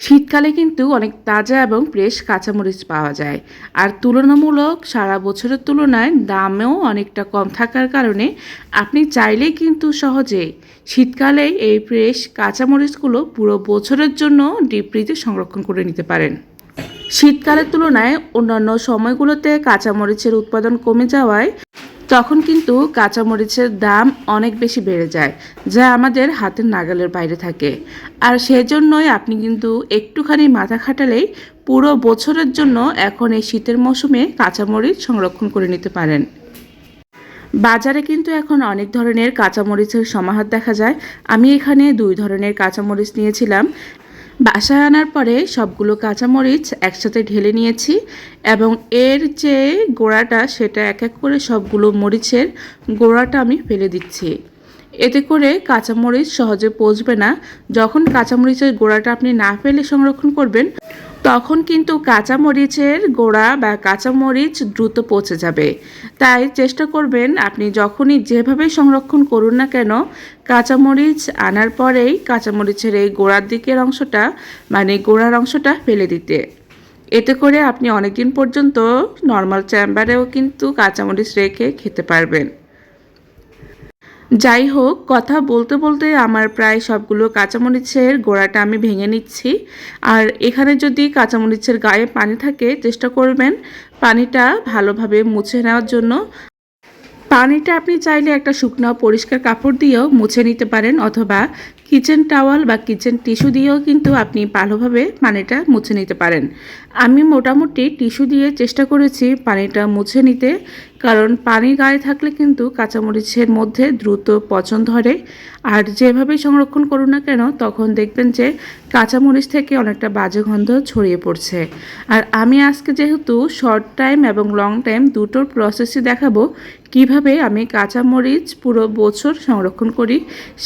শীতকালে কিন্তু অনেক তাজা এবং ফ্রেশ কাঁচামরিচ পাওয়া যায়। আর তুলনামূলক সারা বছরের তুলনায় দামেও অনেকটা কম থাকার কারণে আপনি চাইলেই কিন্তু সহজে শীতকালে এই ফ্রেশ কাঁচামরিচগুলো পুরো বছরের জন্য ডিপ সংরক্ষণ করে নিতে পারেন। শীতকালের তুলনায় অন্যান্য সময়গুলোতে কাঁচামরিচের উৎপাদন কমে যাওয়ায় তখন কিন্তু কাঁচামরিচের দাম অনেক বেশি বেড়ে যায়, যা আমাদের হাতের নাগালের বাইরে থাকে। আর সেজন্যই আপনি কিন্তু একটুখানি মাথা খাটালেই পুরো বছরের জন্য এখন এই শীতের মৌসুমে কাঁচামরিচ সংরক্ষণ করে নিতে পারেন। বাজারে কিন্তু এখন অনেক ধরনের কাঁচামরিচের সমাহার দেখা যায়। আমি এখানে দুই ধরনের কাঁচামরিচ নিয়েছিলাম। বাসায় আনার পরে সবগুলো কাঁচামরিচ একসাথে ঢেলে নিয়েছি এবং এর যে গোড়াটা সেটা এক এক করে সবগুলো মরিচের গোড়াটা আমি ফেলে দিচ্ছি। এতে করে কাঁচামরিচ সহজে পচবে না। যখন কাঁচামরিচের গোড়াটা আপনি না ফেলে সংরক্ষণ করবেন তখন কিন্তু কাঁচামরিচের গোড়া বা কাঁচামরিচ দ্রুত পচে যাবে। তাই চেষ্টা করবেন আপনি যখনই যেভাবে সংরক্ষণ করুন না কেন, কাঁচামরিচ আনার পরেই কাঁচামরিচের এই গোড়ার দিকের অংশটা মানে গোড়ার অংশটা ফেলে দিতে। এতে করে আপনি অনেক দিন পর্যন্ত নর্মাল চেম্বারেও কিন্তু কাঁচামরিচ রেখে খেতে পারবেন। যাই হোক কথা বলতে বলতে আমার প্রায় সবগুলো কাঁচামরিচের গোড়াটা আমি ভেঙে নিচ্ছি। আর এখানে যদি কাঁচামরিচের গায়ে পানি থাকে, চেষ্টা করবেন পানিটা ভালোভাবে মুছে নেওয়ার জন্য। পানিটা আপনি চাইলে একটা শুকনো পরিষ্কার কাপড় দিয়েও মুছে নিতে পারেন অথবা কিচেন টাওয়াল বা কিচেন টিস্যু দিয়েও কিন্তু আপনি ভালোভাবে পানিটা মুছে নিতে পারেন। আমি মোটামুটি টিস্যু দিয়ে চেষ্টা করেছি পানিটা মুছে নিতে, কারণ পানি গায়ে থাকলে কিন্তু কাঁচামরিচের মধ্যে দ্রুত পচন ধরে। আর যেভাবে সংরক্ষণ করুন না কেন, তখন দেখবেন যে কাঁচামরিচ থেকে অনেকটা বাজে গন্ধ ছড়িয়ে পড়ছে। আর আমি আজকে যেহেতু শর্ট টাইম এবং লং টাইম দুটোর প্রসেসই দেখাবো কীভাবে আমি কাঁচামরিচ পুরো বছর সংরক্ষণ করি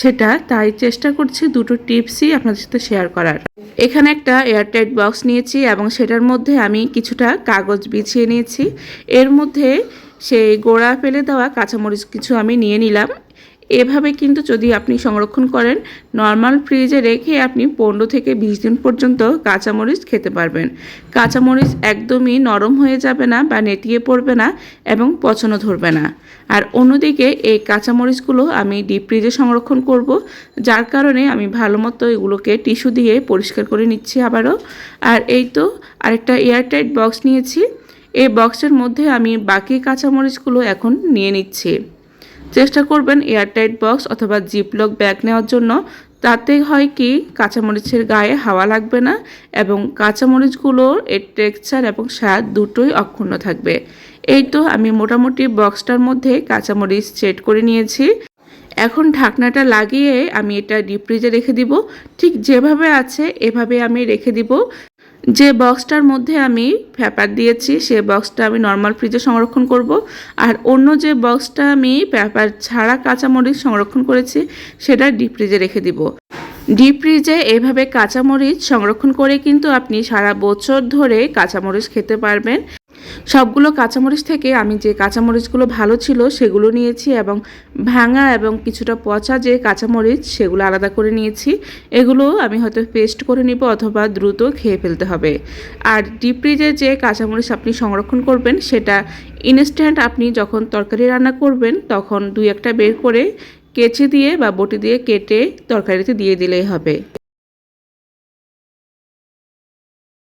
সেটা, তাই চেষ্টা করছি দুটো টিপসই আপনাদের সাথে শেয়ার করার। এখানে একটা এয়ারটাইট বক্স নিয়েছি এবং সেটার মধ্যে আমি কিছুটা কাগজ বিছিয়ে নিয়েছি। এর মধ্যে সেই গোড়া ফেলে দেওয়া কাঁচামরিচ কিছু আমি নিয়ে নিলাম। এভাবে কিন্তু যদি আপনি সংরক্ষণ করেন নর্মাল ফ্রিজে রেখে আপনি পনেরো থেকে বিশ দিন পর্যন্ত কাঁচামরিচ খেতে পারবেন। কাঁচামরিচ একদমই নরম হয়ে যাবে না বা নেতিয়ে পড়বে না এবং পচনও ধরবে না। আর অন্যদিকে এই কাঁচামরিচগুলো আমি ডিপ ফ্রিজে সংরক্ষণ করব, যার কারণে আমি ভালো মতো এগুলোকে টিস্যু দিয়ে পরিষ্কার করে নিচ্ছি আবারও। আর এই তো আরেকটা এয়ারটাইট বক্স নিয়েছি। এই বক্সের মধ্যে আমি বাকি কাঁচামরিচগুলো এখন নিয়ে নিচ্ছি। চেষ্টা করবেন এয়ারটাইট বক্স অথবা জিপলক ব্যাগ নেওয়ার জন্য। তাতে হয় কি, কাঁচামরিচের গায়ে হাওয়া লাগবে না এবং কাঁচামরিচগুলোর এর টেক্সচার এবং স্বাদ দুটোই অক্ষুণ্ণ থাকবে। এই তো আমি মোটামুটি বক্সটার মধ্যে কাঁচামরিচ সেট করে নিয়েছি। এখন ঢাকনাটা লাগিয়ে আমি এটা ডিপ ফ্রিজে রেখে দিব। ঠিক যেভাবে আছে এভাবে আমি রেখে দিব। যে বক্সটার মধ্যে আমি পেপার দিয়েছি, সে বক্সটা আমি নর্মাল ফ্রিজে সংরক্ষণ করব। আর অন্য যে বক্সটা আমি পেপার ছাড়া কাঁচামরিচ সংরক্ষণ করেছি, সেটা ডিপ ফ্রিজে রেখে দিব। ডিপ ফ্রিজে এভাবে কাঁচামরিচ সংরক্ষণ করে কিন্তু আপনি সারা বছর ধরে কাঁচামরিচ খেতে পারবেন। সবগুলো কাঁচামরিচ থেকে আমি যে কাঁচামরিচগুলো ভালো ছিল সেগুলো নিয়েছি এবং ভাঙা এবং কিছুটা পচা যে কাঁচামরিচ সেগুলো আলাদা করে নিয়েছি। এগুলো আমি হয়তো পেস্ট করে নিব অথবা দ্রুত খেয়ে ফেলতে হবে। আর ডিপ ফ্রিজে যে কাঁচামরিচ আপনি সংরক্ষণ করবেন সেটা ইনস্ট্যান্ট আপনি যখন তরকারি রান্না করবেন তখন দুই একটা বের করে কেচে দিয়ে বা বটি দিয়ে কেটে তরকারিতে দিয়ে দিলেই হবে।